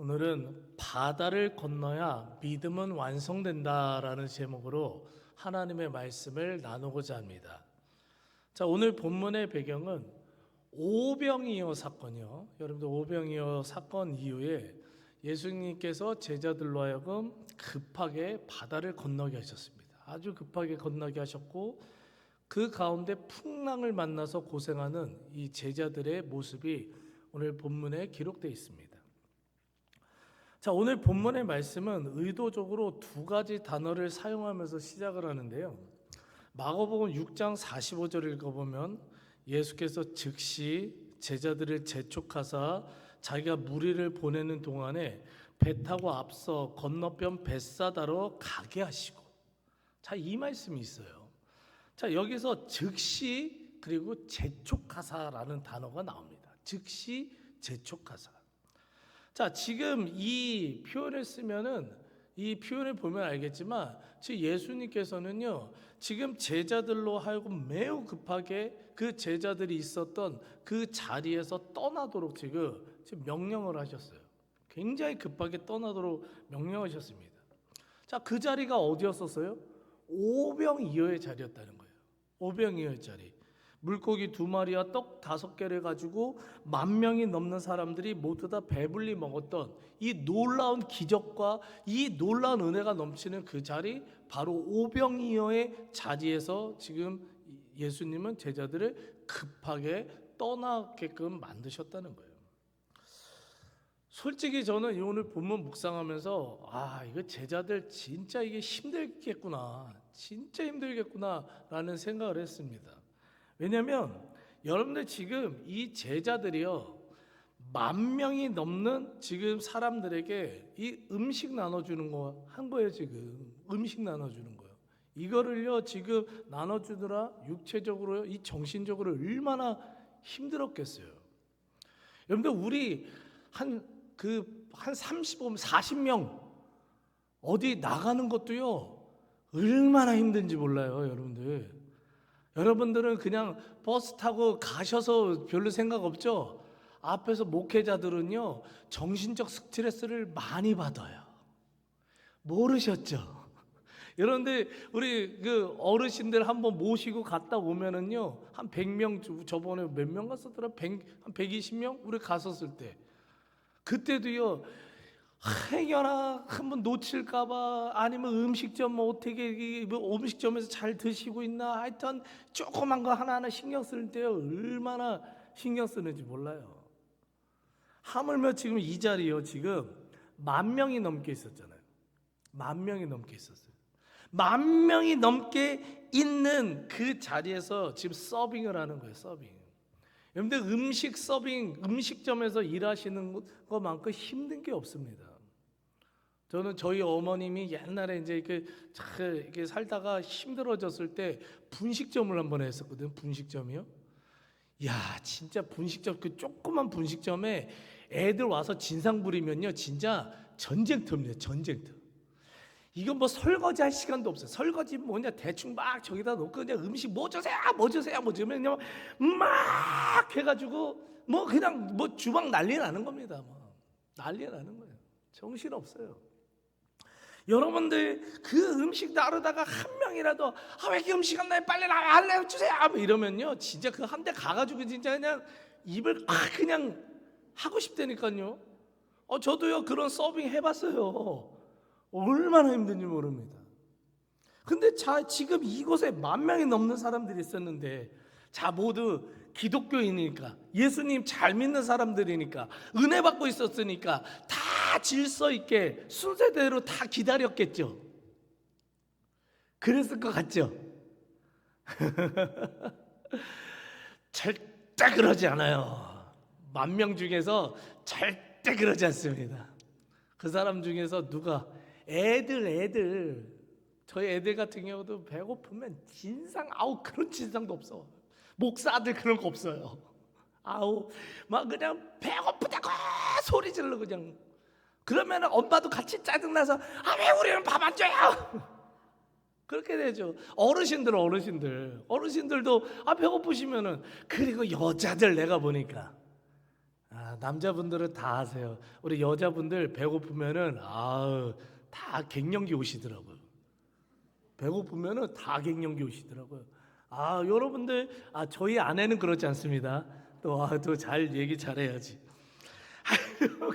오늘은 바다를 건너야 믿음은 완성된다라는 제목으로 하나님의 말씀을 나누고자 합니다. 자, 오늘 본문의 배경은 오병이어 사건이요. 여러분들 오병이어 사건 이후에 예수님께서 제자들로 하여금 급하게 바다를 건너게 하셨습니다. 아주 급하게 건너게 하셨고 그 가운데 풍랑을 만나서 고생하는 이 제자들의 모습이 오늘 본문에 기록되어 있습니다. 자, 오늘 본문의 말씀은 의도적으로 두 가지 단어를 사용하면서 시작을 하는데요. 마가복음 6장 45절 읽어보면 예수께서 즉시 제자들을 재촉하사 자기가 무리를 보내는 동안에 배 타고 앞서 건너편 벳사다로 가게 하시고 자, 이 말씀이 있어요. 자, 여기서 즉시 그리고 재촉하사라는 단어가 나옵니다. 즉시 재촉하사. 자, 지금 이 표현을 쓰면은 이 표현을 보면 알겠지만 지금 예수님께서는요. 지금 제자들로 하여금 매우 급하게 그 제자들이 있었던 그 자리에서 떠나도록 지금 명령을 하셨어요. 굉장히 급하게 떠나도록 명령하셨습니다. 자, 그 자리가 어디였었어요? 오병이어의 자리였다는 거예요. 오병이어의 자리. 물고기 두 마리와 떡 다섯 개를 가지고 만 명이 넘는 사람들이 모두 다 배불리 먹었던 이 놀라운 기적과 이 놀라운 은혜가 넘치는 그 자리 바로 오병이어의 자리에서 지금 예수님은 제자들을 급하게 떠나게끔 만드셨다는 거예요. 솔직히 저는 이 오늘 본문 묵상하면서 아 이거 제자들 진짜 이게 힘들겠구나 진짜 힘들겠구나라는 생각을 했습니다. 왜냐하면 여러분들 지금 이 제자들이요 만 명이 넘는 지금 사람들에게 이 음식 나눠주는 거 한 거예요 지금 음식 나눠주는 거예요. 이거를요 지금 나눠주느라 육체적으로 이 정신적으로 얼마나 힘들었겠어요. 여러분들 우리 한 그 한 35, 40명 어디 나가는 것도요 얼마나 힘든지 몰라요 여러분들. 여러분들은 그냥 버스 타고 가셔서 별로 생각 없죠? 앞에서 목회자들은요, 정신적 스트레스를 많이 받아요. 모르셨죠? 여러분들, 우리 그 어르신들 한번 모시고 갔다 오면은요, 한 100명, 저번에 몇 명 갔었더라? 100, 한 120명? 우리 갔었을 때. 그때도요, 행여나 한번 놓칠까봐 아니면 음식점 뭐 어떻게 뭐 음식점에서 잘 드시고 있나 하여튼 조그만 거 하나하나 신경 쓸 때요 얼마나 신경 쓰는지 몰라요. 하물며 지금 이 자리요 지금 만 명이 넘게 있었잖아요. 만 명이 넘게 있었어요. 만 명이 넘게 있는 그 자리에서 지금 서빙을 하는 거예요. 서빙. 여러분들 음식 서빙 음식점에서 일하시는 것만큼 힘든 게 없습니다. 저는 저희 어머님이 옛날에 이제 이렇게 잘 이렇게 살다가 힘들어졌을 때 분식점을 한번 했었거든요. 분식점이요. 야, 진짜 분식점 그 조그만 분식점에 애들 와서 진상 부리면요, 진짜 전쟁터입니다. 전쟁터. 이건 뭐 설거지 할 시간도 없어요. 설거지 뭐냐 대충 막 저기다 놓고 그냥 음식 뭐 주세요, 뭐 주세요, 뭐 주면 막 해가지고 뭐 그냥 뭐 주방 난리 나는 겁니다. 뭐 난리 나는 거예요. 정신 없어요. 여러분들 그 음식 나르다가 한 명이라도 아왜 이렇게 음식 안 나요? 빨리 나와 할래 주세요. 뭐 이러면요, 진짜 그 한 대 가가지고 진짜 그냥 입을 아 그냥 하고 싶다니까요. 어 저도요 그런 서빙 해봤어요. 얼마나 힘든지 모릅니다. 근데 자, 지금 이곳에 만 명이 넘는 사람들이 있었는데, 자, 모두 기독교인이니까, 예수님 잘 믿는 사람들이니까, 은혜 받고 있었으니까, 다 질서 있게 순서대로 다 기다렸겠죠. 그랬을 것 같죠? 절대 그러지 않아요. 만 명 중에서 절대 그러지 않습니다. 그 사람 중에서 누가 애들 애들 저희 애들 같은 경우도 배고프면 진상 아우 그런 진상도 없어 목사들 그런 거 없어요 아우 막 그냥 배고프다고 소리 질러 그냥 그러면 엄마도 같이 짜증나서 아 왜 우리는 밥 안 줘요 그렇게 되죠 어르신들 어르신들 어르신들도 아 배고프시면은 그리고 여자들 내가 보니까 아 자, 남자분들은 다 아세요. 우리 여자분들 배고프면은 아우 다 갱년기 오시더라고요. 배고프면은 다 갱년기 오시더라고요. 아, 여러분들 아 저희 아내는 그렇지 않습니다. 또또잘 얘기 잘해야지.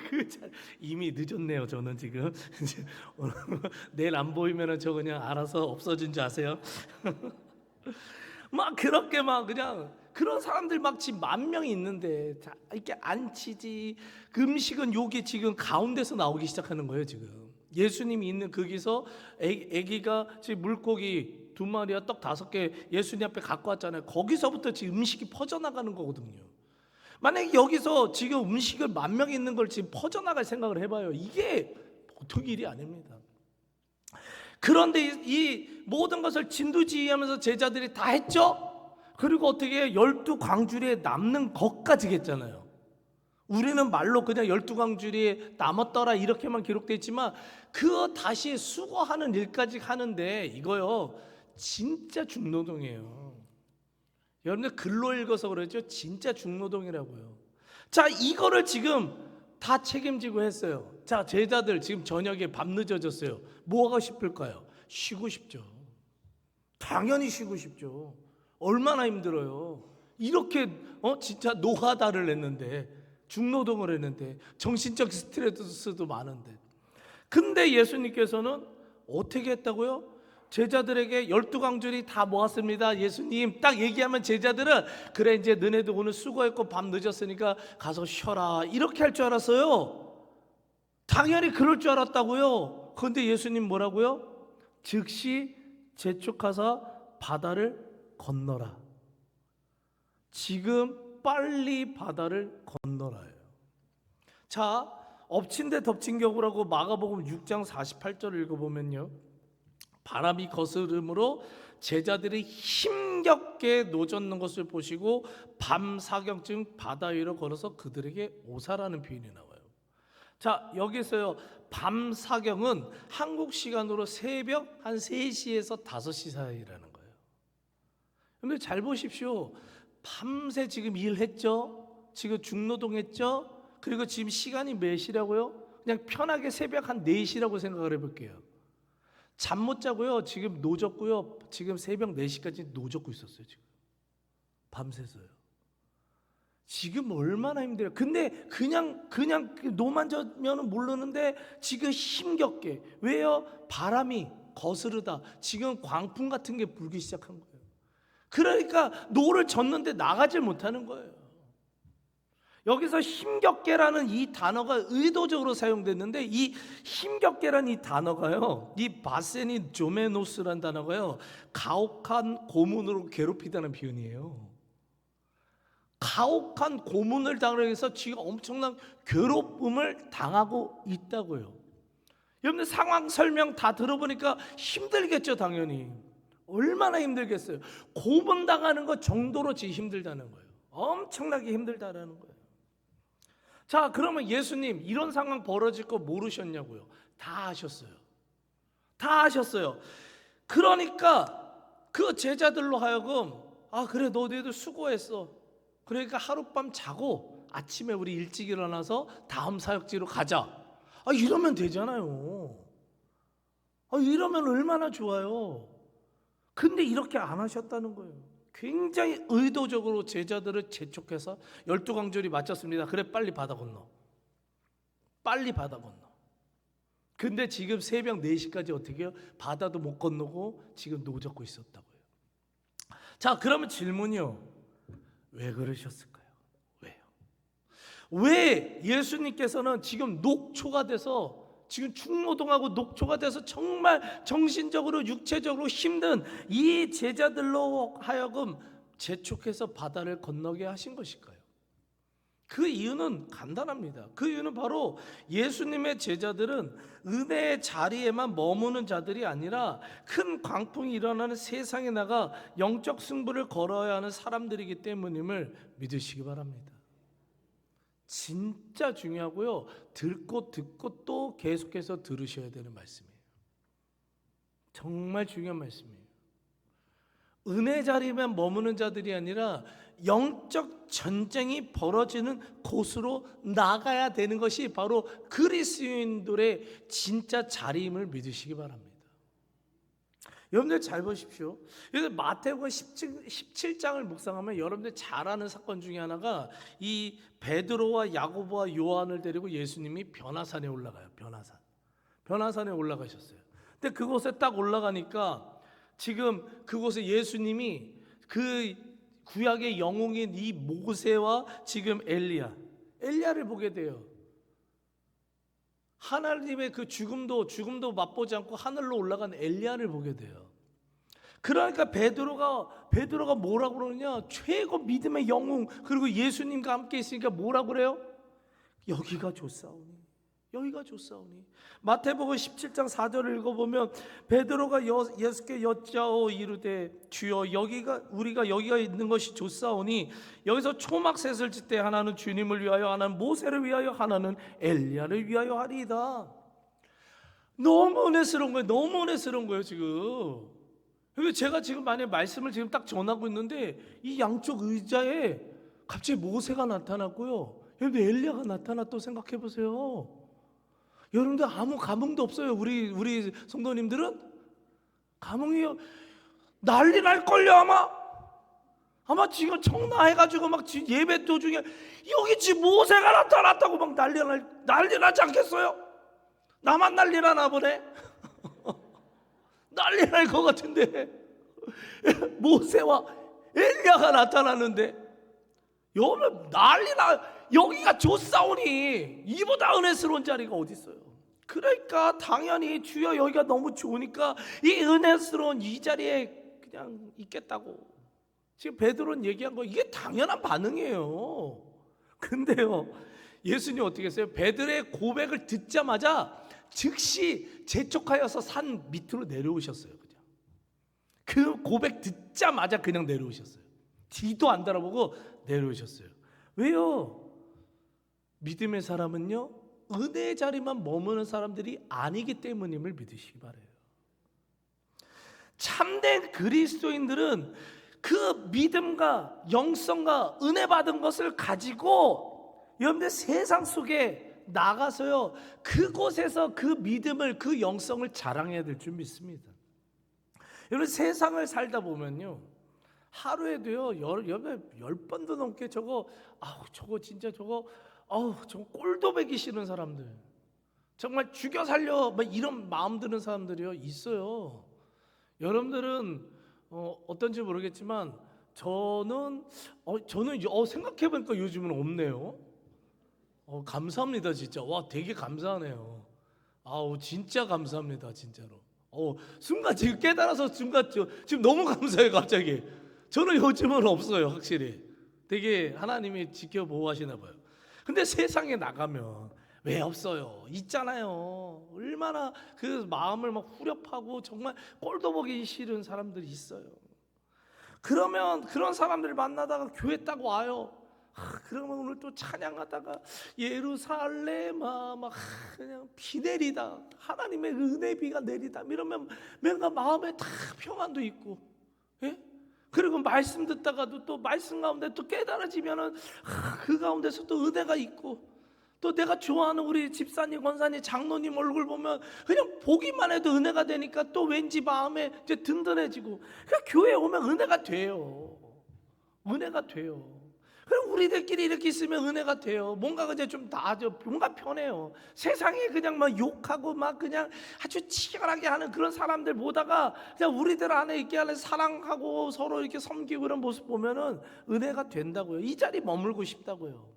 그 잘- 이미 늦었네요. 저는 지금 내일 안 보이면은 저 그냥 알아서 없어진 줄 아세요? 막 그렇게 막 그냥 그런 사람들 막 지금 만 명이 있는데 다 이렇게 안 치지 그 음식은 여기 지금 가운데서 나오기 시작하는 거예요 지금 예수님이 있는 거기서 애, 애기가 지금 물고기 두 마리와 떡 다섯 개 예수님 앞에 갖고 왔잖아요 거기서부터 지금 음식이 퍼져나가는 거거든요 만약에 여기서 지금 음식을 만 명이 있는 걸 지금 퍼져나갈 생각을 해봐요 이게 보통 일이 아닙니다 그런데 이, 이 모든 것을 진두지휘하면서 제자들이 다 했죠. 그리고 어떻게 열두 광주리에 남는 것까지 했잖아요. 우리는 말로 그냥 열두 광주리에 남았더라 이렇게만 기록돼 있지만 그 다시 수거하는 일까지 하는데 이거요 진짜 중노동이에요. 여러분들 글로 읽어서 그러죠. 진짜 중노동이라고요. 자 이거를 지금 다 책임지고 했어요. 자 제자들 지금 저녁에 밤 늦어졌어요. 뭐 하고 싶을까요? 쉬고 싶죠. 당연히 쉬고 싶죠. 얼마나 힘들어요. 이렇게 어 진짜 노가다를 했는데 중노동을 했는데 정신적 스트레스도 많은데. 근데 예수님께서는 어떻게 했다고요? 제자들에게 열두 강줄이 다 모았습니다. 예수님 딱 얘기하면 제자들은 그래 이제 너네도 오늘 수고했고 밤 늦었으니까 가서 쉬어라 이렇게 할 줄 알았어요. 당연히 그럴 줄 알았다고요. 그런데 예수님 뭐라고요? 즉시 재촉하사 바다를 건너라. 지금 빨리 바다를 건너라요. 자, 엎친 데 덮친 격으라고 마가복음 6장 48절 읽어보면요. 바람이 거스름으로 제자들이 힘겹게 노젓는 것을 보시고 밤 사경쯤 바다 위로 걸어서 그들에게 오사라는 표현이 나와요. 자, 여기서요. 밤 사경은 한국 시간으로 새벽 한 3시에서 5시 사이라는 거예요. 근데 잘 보십시오. 밤새 지금 일했죠? 지금 중노동 했죠? 그리고 지금 시간이 몇 시라고요? 그냥 편하게 새벽 한 4시라고 생각을 해 볼게요. 잠 못 자고요. 지금 노졌고요. 지금 새벽 4시까지 노졌고 있었어요. 지금 밤새서요. 지금 얼마나 힘들어요. 근데 그냥 그냥 그 노만 져면은 모르는데 지금 힘겹게 왜요? 바람이 거스르다. 지금 광풍 같은 게 불기 시작한 거예요. 그러니까 노를 젓는데 나가질 못하는 거예요. 여기서 힘겹게라는 이 단어가 의도적으로 사용됐는데 이 힘겹게라는 이 단어가요. 이 바세니 조메노스라는 단어가요. 가혹한 고문으로 괴롭히다는 표현이에요. 가혹한 고문을 당해서 지금 엄청난 괴롭힘을 당하고 있다고요. 여러분들 상황 설명 다 들어보니까 힘들겠죠, 당연히. 얼마나 힘들겠어요. 고문 당하는 것 정도로 지금 힘들다는 거예요. 엄청나게 힘들다라는 거예요. 자, 그러면 예수님 이런 상황 벌어질 거 모르셨냐고요? 다 아셨어요. 다 아셨어요. 그러니까 그 제자들로 하여금 아 그래 너희들 수고했어. 그러니까 하룻밤 자고 아침에 우리 일찍 일어나서 다음 사역지로 가자. 아 이러면 되잖아요. 아 이러면 얼마나 좋아요. 근데 이렇게 안 하셨다는 거예요. 굉장히 의도적으로 제자들을 재촉해서 열두 강절이 마쳤습니다. 그래 빨리 바다 건너. 빨리 바다 건너. 근데 지금 새벽 4시까지 어떻게 해요? 바다도 못 건너고 지금 노젓고 있었다고요. 자, 그러면 질문이요. 왜 그러셨을까요? 왜요? 왜 예수님께서는 지금 녹초가 돼서 지금 충노동하고 녹초가 돼서 정말 정신적으로 육체적으로 힘든 이 제자들로 하여금 재촉해서 바다를 건너게 하신 것일까요? 그 이유는 간단합니다. 그 이유는 바로 예수님의 제자들은 은혜의 자리에만 머무는 자들이 아니라 큰 광풍이 일어나는 세상에 나가 영적 승부를 걸어야 하는 사람들이기 때문임을 믿으시기 바랍니다. 진짜 중요하고요. 듣고 듣고 또 계속해서 들으셔야 되는 말씀이에요. 정말 중요한 말씀이에요. 은혜 자리에만 머무는 자들이 아니라 영적 전쟁이 벌어지는 곳으로 나가야 되는 것이 바로 그리스도인들의 진짜 자리임을 믿으시기 바랍니다. 여러분들 잘 보십시오. 그래서 마태복음 17, 17 장을 묵상하면 여러분들 잘 아는 사건 중에 하나가 이 베드로와 야고보와 요한을 데리고 예수님이 변화산에 올라가요. 변화산. 변화산에 올라가셨어요. 근데 그곳에 딱 올라가니까 지금 그곳에 예수님이 그 구약의 영웅인 이 모세와 지금 엘리야, 엘리야를 보게 돼요. 하나님의 그 죽음도 죽음도 맛보지 않고 하늘로 올라간 엘리야를 보게 돼요. 그러니까 베드로가 베드로가 뭐라고 그러느냐? 최고 믿음의 영웅 그리고 예수님과 함께 있으니까 뭐라고 그래요? 여기가 좋사오니. 여기가 좋사오니. 마태복음 17장 4절을 읽어보면 베드로가 여, 예수께 여짜오 이르되 주여 여기가 우리가 여기가 있는 것이 좋사오니 여기서 초막셋을 짓되 하나는 주님을 위하여 하나는 모세를 위하여 하나는 엘리야를 위하여 하리이다. 너무 은혜스러운 거예요. 너무 은혜스러운 거예요 지금. 그리고 제가 지금 만약 말씀을 지금 딱 전하고 있는데 이 양쪽 의자에 갑자기 모세가 나타났고요. 여러분들 엘리야가 나타났다고 생각해 보세요. 여러분들 아무 감흥도 없어요. 우리 우리 성도님들은 감흥이요. 난리 날 걸요 아마. 아마 지금 청나해가지고 막 지- 예배 도중에 여기 지금 모세가 나타났다고 막 난리 날 난리 나지 않겠어요? 나만 난리 나나 보네. 난리 날 것 같은데 모세와 엘리야가 나타났는데 여러분 난리 나 여기가 좋사오니 이보다 은혜스러운 자리가 어디 있어요? 그러니까 당연히 주여 여기가 너무 좋으니까 이 은혜스러운 이 자리에 그냥 있겠다고 지금 베드로는 얘기한 거 이게 당연한 반응이에요. 근데요 예수님 어떻게 했어요? 베드로의 고백을 듣자마자 즉시 재촉하여서 산 밑으로 내려오셨어요. 그냥 그 고백 듣자마자 그냥 내려오셨어요. 뒤도 안 돌아보고 내려오셨어요. 왜요? 믿음의 사람은요 은혜의 자리만 머무는 사람들이 아니기 때문임을 믿으시기 바래요. 참된 그리스도인들은 그 믿음과 영성과 은혜 받은 것을 가지고 여러분들 세상 속에 나가서요 그곳에서 그 믿음을 그 영성을 자랑해야 될 줄 믿습니다. 여러분 세상을 살다 보면요 하루에도요 열, 열, 열 번도 넘게 저거 아우 저거 진짜 저거 아우 저거 꼴도 배기 싫은 사람들 정말 죽여 살려 막 이런 마음 드는 사람들이요 있어요. 여러분들은 어, 어떤지 모르겠지만 저는 어, 저는 어, 생각해 보니까 요즘은 없네요. 어, 감사합니다 진짜 와 되게 감사하네요. 아우 진짜 감사합니다 진짜로. 어, 순간 지금 깨달아서 순간 저, 지금 너무 감사해요 갑자기. 저는 요즘은 없어요 확실히. 되게 하나님이 지켜 보호하시나 봐요. 근데 세상에 나가면 왜 없어요? 있잖아요. 얼마나 그 마음을 막 후렵하고 정말 꼴도 보기 싫은 사람들이 있어요. 그러면 그런 사람들을 만나다가 교회 딱 와요. 아, 그러면 오늘 또 찬양하다가 예루살렘아 막 아, 그냥 비 내리다 하나님의 은혜 비가 내리다 이러면 뭔가 마음에 다 평안도 있고 예? 그리고 말씀 듣다가도 또 말씀 가운데 또 깨달아지면은 아, 그 가운데서 또 은혜가 있고 또 내가 좋아하는 우리 집사님, 권사님, 장로님 얼굴 보면 그냥 보기만 해도 은혜가 되니까 또 왠지 마음에 이제 든든해지고 그냥 교회 오면 은혜가 돼요. 은혜가 돼요. 그럼 우리들끼리 이렇게 있으면 은혜가 돼요. 뭔가 이제 좀 나아져, 뭔가 편해요. 세상에 그냥 막 욕하고 막 그냥 아주 치열하게 하는 그런 사람들 보다가 그냥 우리들 안에 있게 하는 사랑하고 서로 이렇게 섬기고 그런 모습 보면은 은혜가 된다고요. 이 자리 머물고 싶다고요.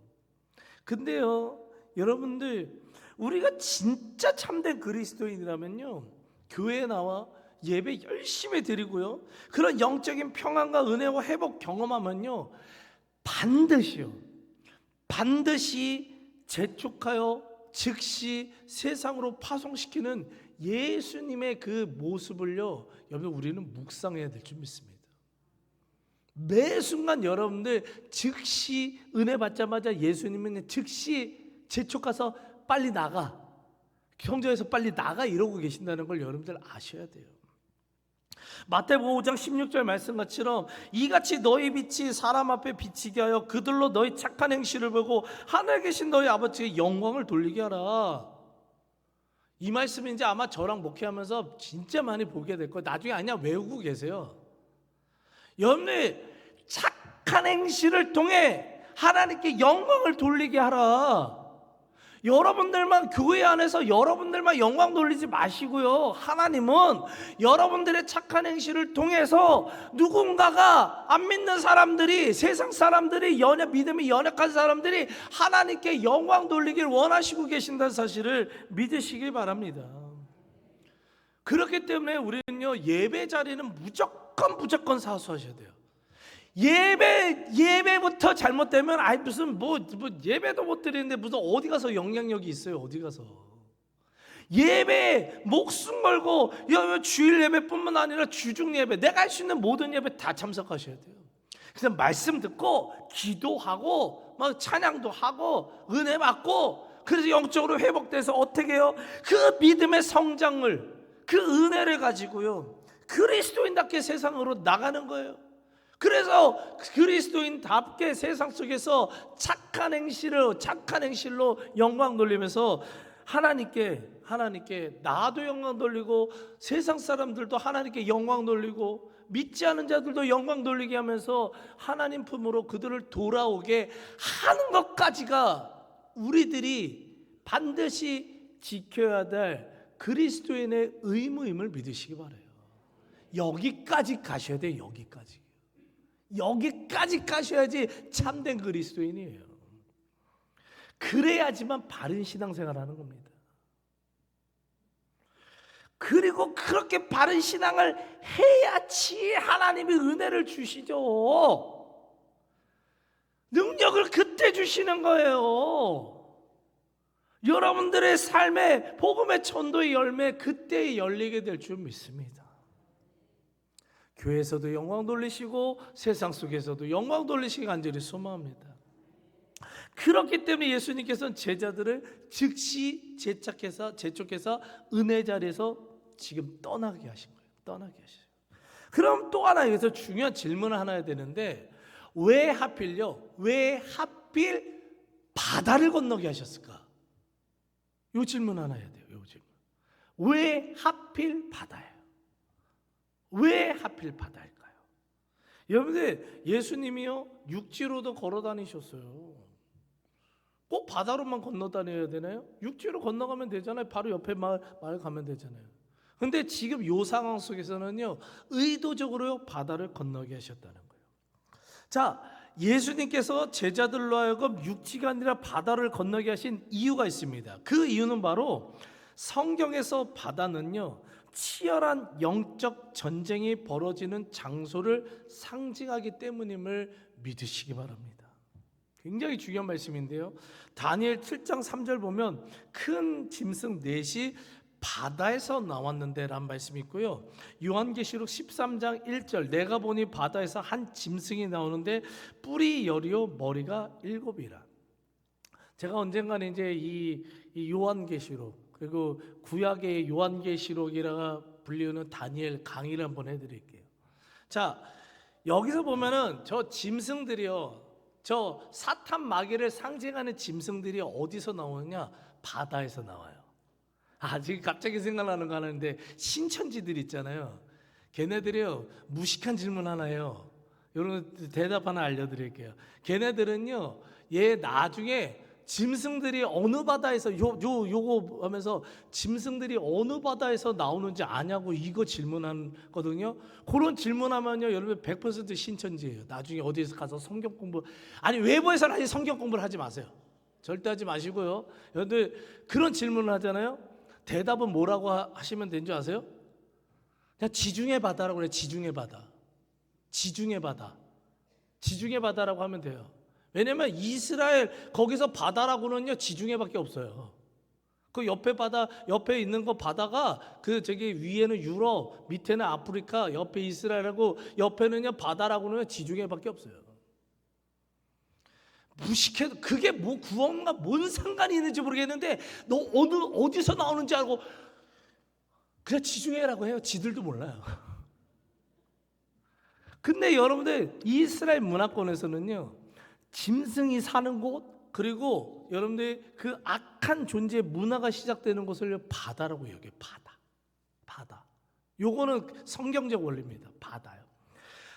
근데요, 여러분들 우리가 진짜 참된 그리스도인이라면요, 교회에 나와 예배 열심히 드리고요, 그런 영적인 평안과 은혜와 회복 경험하면요, 반드시요, 반드시 재촉하여 즉시 세상으로 파송시키는 예수님의 그 모습을요, 여러분 우리는 묵상해야 될 줄 믿습니다. 매 순간 여러분들 즉시 은혜 받자마자 예수님은 즉시 재촉가서 빨리 나가 성전에서 빨리 나가 이러고 계신다는 걸 여러분들 아셔야 돼요. 마태복음 5장 16절 말씀같이럼 이같이 너희 빛이 사람 앞에 비치게 하여 그들로 너희 착한 행실을 보고 하늘에 계신 너희 아버지의 영광을 돌리게 하라. 이 말씀이 이제 아마 저랑 목회하면서 진짜 많이 보게 될 거예요. 나중에 아니야 외우고 계세요. 여러분이 착한 행실을 통해 하나님께 영광을 돌리게 하라. 여러분들만 교회 안에서 여러분들만 영광 돌리지 마시고요. 하나님은 여러분들의 착한 행실을 통해서 누군가가 안 믿는 사람들이 세상 사람들이 연약 믿음이 연약한 사람들이 하나님께 영광 돌리길 원하시고 계신다는 사실을 믿으시길 바랍니다. 그렇기 때문에 우리는요 예배 자리는 무조건 무조건 사수하셔야 돼요. 예배 예배부터 잘못되면 아이 무슨 뭐, 뭐 예배도 못 드리는데 무슨 어디 가서 영향력이 있어요 어디 가서 예배 목숨 걸고 야, 주일 예배뿐만 아니라 주중 예배 내가 할 수 있는 모든 예배 다 참석하셔야 돼요. 그래서 말씀 듣고 기도하고 막 찬양도 하고 은혜 받고 그래서 영적으로 회복돼서 어떻게 해요? 그 믿음의 성장을 그 은혜를 가지고요 그리스도인답게 세상으로 나가는 거예요. 그래서 그리스도인답게 세상 속에서 착한 행실을 착한 행실로 영광 돌리면서 하나님께 하나님께 나도 영광 돌리고 세상 사람들도 하나님께 영광 돌리고 믿지 않은 자들도 영광 돌리게 하면서 하나님 품으로 그들을 돌아오게 하는 것까지가 우리들이 반드시 지켜야 될 그리스도인의 의무임을 믿으시기 바래요. 여기까지 가셔야 돼요. 여기까지. 여기까지 가셔야지 참된 그리스도인이에요. 그래야지만 바른 신앙생활 하는 겁니다. 그리고 그렇게 바른 신앙을 해야지 하나님이 은혜를 주시죠. 능력을 그때 주시는 거예요. 여러분들의 삶의 복음의 천도의 열매 그때 열리게 될 줄 믿습니다. 교회에서도 영광 돌리시고 세상 속에서도 영광 돌리시기 간절히 소망합니다. 그렇기 때문에 예수님께서는 제자들을 즉시 제착해서 제촉해서 은혜 자리에서 지금 떠나게 하신 거예요. 떠나게 하셔요. 그럼 또 하나 여기서 중요한 질문을 하나 해야 되는데 왜 하필요? 왜 하필 바다를 건너게 하셨을까? 요 질문 하나 해야 돼요. 요 질문. 왜 하필 바다예요? 왜 하필 바다일까요? 여러분들 예수님이요 육지로도 걸어 다니셨어요. 꼭 바다로만 건너 다녀야 되나요? 육지로 건너가면 되잖아요. 바로 옆에 마을, 마을 가면 되잖아요. 근데 지금 요 상황 속에서는요 의도적으로 바다를 건너게 하셨다는 거예요. 자, 예수님께서 제자들로 하여금 육지가 아니라 바다를 건너게 하신 이유가 있습니다. 그 이유는 바로 성경에서 바다는요 치열한 영적 전쟁이 벌어지는 장소를 상징하기 때문임을 믿으시기 바랍니다. 굉장히 중요한 말씀인데요. 다니엘 7장 3절 보면 큰 짐승 넷이 바다에서 나왔는데란 말씀이 있고요. 요한계시록 13장 1절 내가 보니 바다에서 한 짐승이 나오는데 뿔이 열이요 머리가 일곱이라. 제가 언젠가는 이제 이, 이 요한계시록 그리고 구약의 요한계시록이라 불리는 다니엘 강의를 한번 해드릴게요. 자 여기서 보면은 저 짐승들이요, 저 사탄 마귀를 상징하는 짐승들이 어디서 나오느냐? 바다에서 나와요. 아 지금 갑자기 생각나는 거 하는데 신천지들 있잖아요. 걔네들이요 무식한 질문 하나요. 여러분 대답 하나 알려드릴게요. 걔네들은요 얘 나중에 짐승들이 어느 바다에서 요 요 요거 하면서 짐승들이 어느 바다에서 나오는지 아냐고 이거 질문하거든요. 그런 질문하면요, 여러분 100% 신천지예요. 나중에 어디에서 가서 성경 공부 아니 외부에서는 아니 성경 공부를 하지 마세요. 절대 하지 마시고요. 여러분들 그런 질문을 하잖아요. 대답은 뭐라고 하- 하시면 되는 줄 아세요? 그냥 지중해 바다라고 그래. 지중해 바다. 지중해 바다. 지중해 바다라고 하면 돼요. 왜냐면 이스라엘 거기서 바다라고는요 지중해밖에 없어요. 그 옆에 바다 옆에 있는 거 바다가 그 저기 위에는 유럽, 밑에는 아프리카, 옆에 이스라엘하고 옆에는요 바다라고는 지중해밖에 없어요. 무식해도 그게 뭐 구원과 뭔 상관이 있는지 모르겠는데 너 어느 어디서 나오는지 알고 그냥 지중해라고 해요. 지들도 몰라요. 근데 여러분들 이스라엘 문화권에서는요. 짐승이 사는 곳 그리고 여러분들 그 악한 존재의 문화가 시작되는 곳을 바다라고 여겨 바다. 바다. 요거는 성경적 원리입니다. 바다요.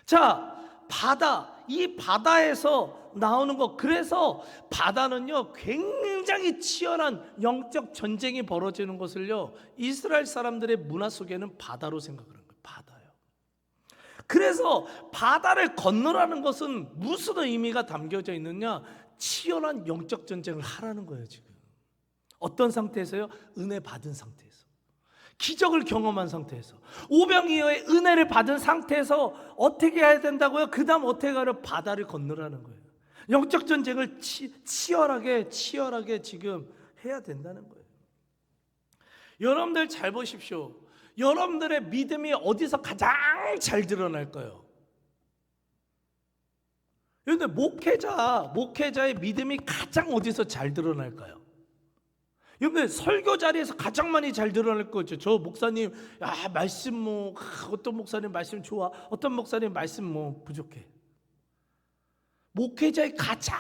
자, 바다. 이 바다에서 나오는 것. 그래서 바다는요, 굉장히 치열한 영적 전쟁이 벌어지는 것을요, 이스라엘 사람들의 문화 속에는 바다로 생각을. 바다요. 그래서 바다를 건너라는 것은 무슨 의미가 담겨져 있느냐? 치열한 영적 전쟁을 하라는 거예요, 지금. 어떤 상태에서요? 은혜 받은 상태에서. 기적을 경험한 상태에서 오병이어의 은혜를 받은 상태에서 어떻게 해야 된다고요? 그 다음 어떻게 가려 바다를 건너라는 거예요. 영적 전쟁을 치, 치열하게 치열하게 지금 해야 된다는 거예요. 여러분들 잘 보십시오. 여러분들의 믿음이 어디서 가장 잘 드러날까요? 그런데 목회자 목회자의 믿음이 가장 어디서 잘 드러날까요? 여러분 설교 자리에서 가장 많이 잘 드러날 거죠. 저 목사님 야 말씀 뭐 아, 어떤 목사님 말씀 좋아, 어떤 목사님 말씀 뭐 부족해. 목회자의 가장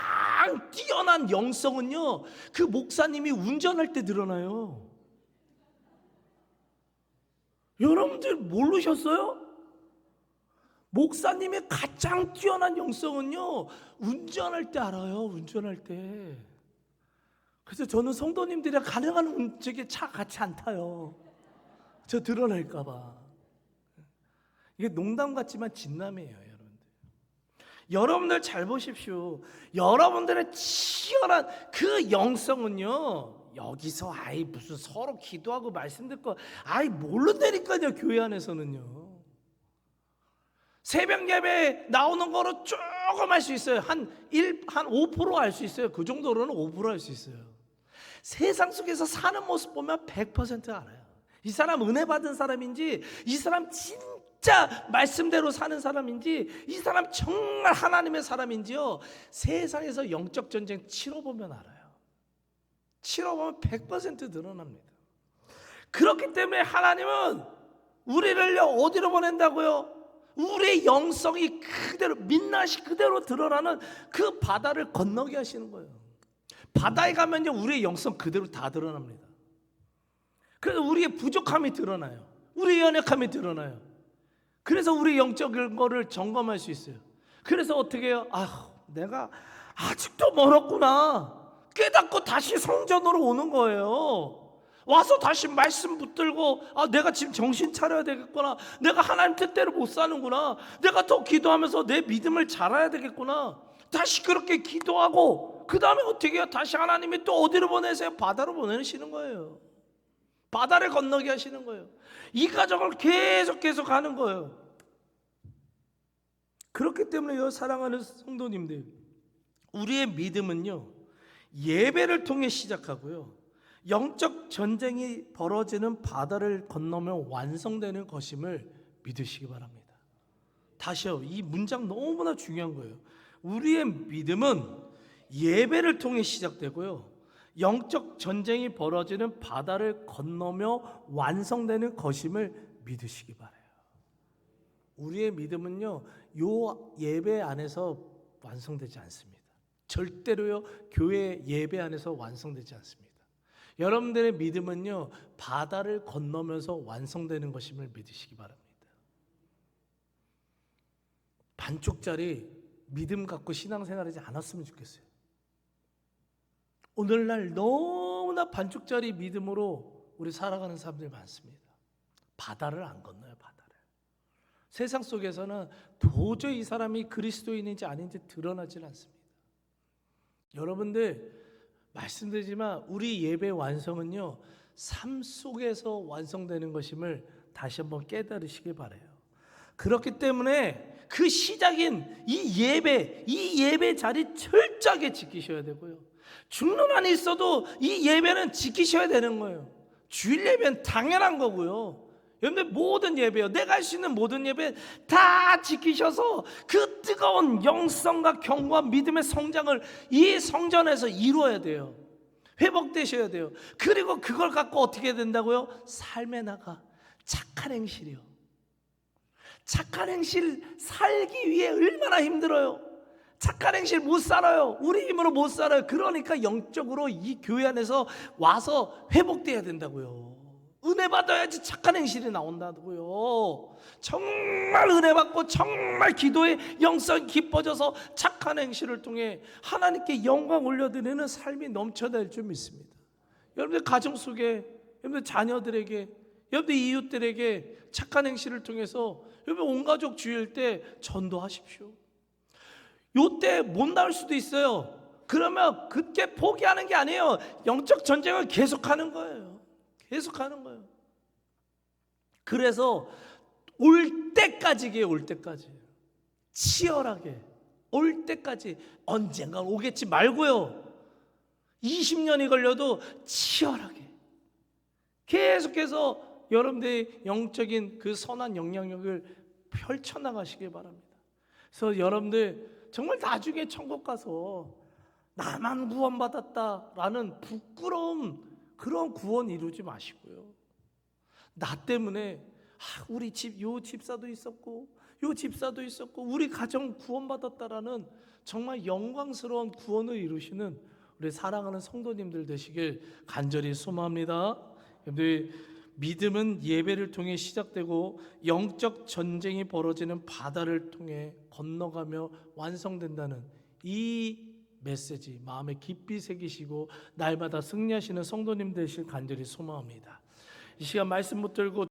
뛰어난 영성은요, 그 목사님이 운전할 때 드러나요. 여러분들 모르셨어요? 목사님의 가장 뛰어난 영성은요, 운전할 때 알아요, 운전할 때. 그래서 저는 성도님들이랑 가능한 저기 차 같이 안 타요. 저 드러날까봐. 이게 농담 같지만 진남이에요, 여러분들. 여러분들 잘 보십시오. 여러분들의 치열한 그 영성은요, 여기서 아이 무슨 서로 기도하고 말씀 듣고 아이 모른다니까요, 교회 안에서는요. 새벽 예배 나오는 거로 조금 할 수 있어요. 한 1, 한 5%알 수 있어요. 그 정도로는 5%할 수 있어요. 세상 속에서 사는 모습 보면 100% 알아요. 이 사람 은혜 받은 사람인지, 이 사람 진짜 말씀대로 사는 사람인지, 이 사람 정말 하나님의 사람인지요. 세상에서 영적 전쟁 치러보면 알아요. 치러보면 100% 드러납니다. 그렇기 때문에 하나님은 우리를요, 어디로 보낸다고요? 우리의 영성이 그대로, 민낯이 그대로 드러나는 그 바다를 건너게 하시는 거예요. 바다에 가면요 우리의 영성 그대로 다 드러납니다. 그래서 우리의 부족함이 드러나요. 우리의 연약함이 드러나요. 그래서 우리 영적인 거를 점검할 수 있어요. 그래서 어떻게 해요? 아, 내가 아직도 멀었구나. 깨닫고 다시 성전으로 오는 거예요. 와서 다시 말씀 붙들고 아 내가 지금 정신 차려야 되겠구나. 내가 하나님 뜻대로 못 사는구나. 내가 더 기도하면서 내 믿음을 자라야 되겠구나. 다시 그렇게 기도하고 그 다음에 어떻게 해요? 다시 하나님이 또 어디로 보내세요? 바다로 보내시는 거예요. 바다를 건너게 하시는 거예요. 이 과정을 계속 계속 하는 거예요. 그렇기 때문에 요 사랑하는 성도님들, 우리의 믿음은요 예배를 통해 시작하고요 영적 전쟁이 벌어지는 바다를 건너면 완성되는 것임을 믿으시기 바랍니다. 다시요, 이 문장 너무나 중요한 거예요. 우리의 믿음은 예배를 통해 시작되고요. 영적 전쟁이 벌어지는 바다를 건너며 완성되는 것임을 믿으시기 바라요. 우리의 믿음은요, 요 예배 안에서 완성되지 않습니다. 절대로요, 교회 예배 안에서 완성되지 않습니다. 여러분들의 믿음은요, 바다를 건너면서 완성되는 것임을 믿으시기 바랍니다. 반쪽짜리 믿음 갖고 신앙생활하지 않았으면 좋겠어요. 오늘날 너무나 반쪽짜리 믿음으로 우리 살아가는 사람들이 많습니다. 바다를 안 건너요, 바다를. 세상 속에서는 도저히 이 사람이 그리스도인인지 아닌지 드러나질 않습니다. 여러분들 말씀드리지만 우리 예배 완성은요 삶 속에서 완성되는 것임을 다시 한번 깨달으시길 바래요. 그렇기 때문에 그 시작인 이 예배, 이 예배 자리 철저하게 지키셔야 되고요. 죽는 한이 있어도 이 예배는 지키셔야 되는 거예요. 주일 예배는 당연한 거고요. 여러분들 모든 예배요. 내가 할 수 있는 모든 예배 다 지키셔서 그 뜨거운 영성과 경과 믿음의 성장을 이 성전에서 이루어야 돼요. 회복되셔야 돼요. 그리고 그걸 갖고 어떻게 된다고요? 삶에 나가 착한 행실이요. 착한 행실 살기 위해 얼마나 힘들어요. 착한 행실 못 살아요. 우리 힘으로 못 살아요. 그러니까 영적으로 이 교회 안에서 와서 회복돼야 된다고요. 은혜 받아야지 착한 행실이 나온다고요. 정말 은혜 받고 정말 기도의 영성이 깊어져서 착한 행실을 통해 하나님께 영광 올려드리는 삶이 넘쳐날 줄 믿습니다. 여러분들 가정 속에 여러분들 자녀들에게 여러분들 이웃들에게 착한 행실을 통해서 여러분 온 가족 주일 때 전도하십시오. 요때 못 나올 수도 있어요. 그러면 그때 포기하는 게 아니에요. 영적 전쟁을 계속하는 거예요. 계속하는 거예요. 그래서 올 때까지게 올 때까지 치열하게 올 때까지 언젠가 오겠지 말고요. 20년이 걸려도 치열하게 계속해서 여러분들의 영적인 그 선한 영향력을 펼쳐나가시길 바랍니다. 그래서 여러분들 정말 나중에 천국 가서 나만 구원받았다라는 부끄러움 그런 구원 이루지 마시고요. 나 때문에 아, 우리 집 요 집사도 있었고 요 집사도 있었고 우리 가정 구원받았다라는 정말 영광스러운 구원을 이루시는 우리 사랑하는 성도님들 되시길 간절히 소망합니다. 여러분들 믿음은 예배를 통해 시작되고 영적 전쟁이 벌어지는 바다를 통해 건너가며 완성된다는 이 메시지 마음에 깊이 새기시고 날마다 승리하시는 성도님 되실 간절히 소망합니다. 이 시간 말씀 붙들고